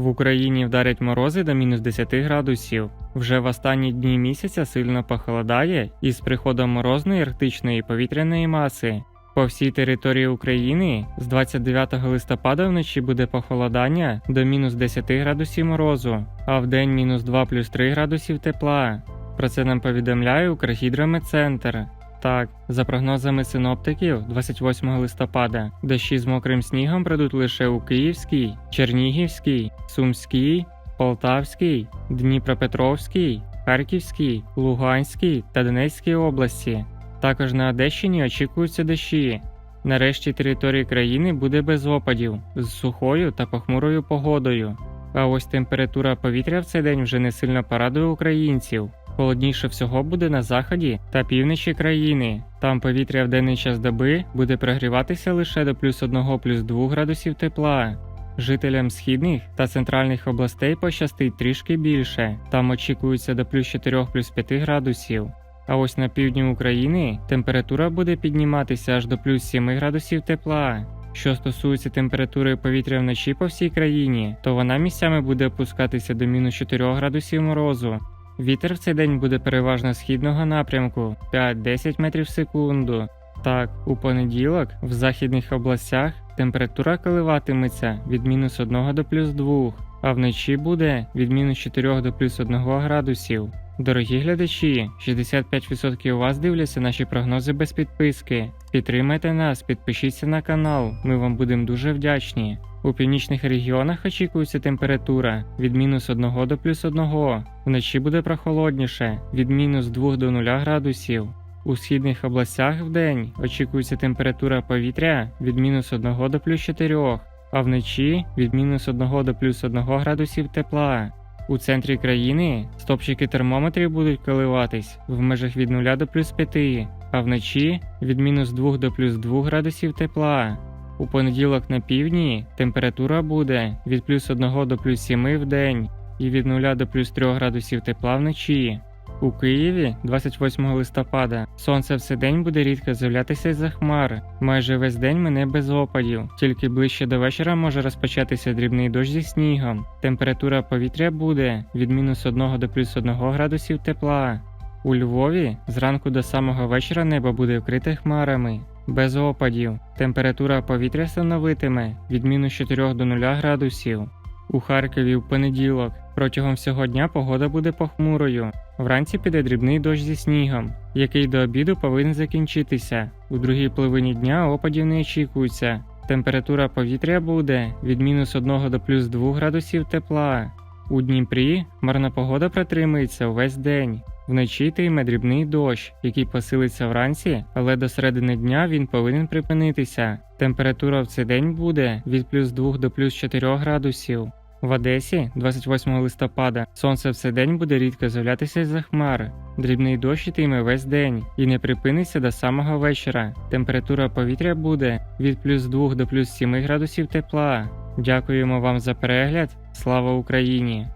В Україні вдарять морози до мінус 10 градусів. Вже в останні дні місяця сильно похолодає із приходом морозної арктичної повітряної маси. По всій території України з 29 листопада вночі буде похолодання до мінус 10 градусів морозу, а в день мінус 2 плюс 3 градусів тепла. Про це нам повідомляє Укргідрометцентр. Так, за прогнозами синоптиків, 28 листопада дощі з мокрим снігом прийдуть лише у Київській, Чернігівській, Сумській, Полтавській, Дніпропетровській, Харківській, Луганській та Донецькій області. Також на Одещині очікуються дощі. Нарешті території країни буде без опадів з сухою та похмурою погодою. А ось температура повітря в цей день вже не сильно порадує українців. Холодніше всього буде на заході та півночі країни. Там повітря в денний час доби буде прогріватися лише до плюс 1 плюс 2 градусів тепла. Жителям східних та центральних областей пощастить трішки більше. Там очікується до плюс 4 плюс 5 градусів. А ось на півдні України температура буде підніматися аж до плюс 7 градусів тепла. Що стосується температури повітря вночі по всій країні, то вона місцями буде опускатися до мінус 4 градусів морозу. Вітер в цей день буде переважно східного напрямку 5-10 метрів в секунду. Так, у понеділок в західних областях температура коливатиметься від мінус 1 до плюс 2, а вночі буде від мінус 4 до плюс 1 градусів. Дорогі глядачі, 65% у вас дивляться наші прогнози без підписки. Підтримайте нас, підпишіться на канал, ми вам будемо дуже вдячні. У північних регіонах очікується температура від мінус 1 до плюс 1, вночі буде прохолодніше від мінус 2 до 0 градусів. У східних областях вдень очікується температура повітря від мінус 1 до плюс 4, а вночі від мінус 1 до плюс 1 градусів тепла. У центрі країни стопчики термометрів будуть коливатись в межах від 0 до плюс 5, а вночі від мінус 2 до плюс 2 градусів тепла. У понеділок на півдні температура буде від плюс 1 до плюс 7 в день і від 0 до плюс 3 градусів тепла вночі. У Києві 28 листопада сонце все день буде рідко з'являтися з-за хмар. Майже весь день мене без опадів, тільки ближче до вечора може розпочатися дрібний дощ зі снігом. Температура повітря буде від мінус 1 до плюс 1 градусів тепла. У Львові зранку до самого вечора небо буде вкрите хмарами. Без опадів. Температура повітря становитиме від мінус 4 до 0 градусів. У Харкові в понеділок протягом всього дня погода буде похмурою. Вранці піде дрібний дощ зі снігом, який до обіду повинен закінчитися. У другій половині дня опадів не очікується. Температура повітря буде від мінус 1 до плюс 2 градусів тепла. У Дніпрі хмарна погода протримається увесь день. Вночі йтиме дрібний дощ, який посилиться вранці, але до середини дня він повинен припинитися. Температура в цей день буде від плюс 2 до плюс 4 градусів. В Одесі 28 листопада сонце все день буде рідко з'являтися з-за хмар. Дрібний дощ йтиме весь день і не припиниться до самого вечора. Температура повітря буде від плюс 2 до плюс 7 градусів тепла. Дякуємо вам за перегляд. Слава Україні!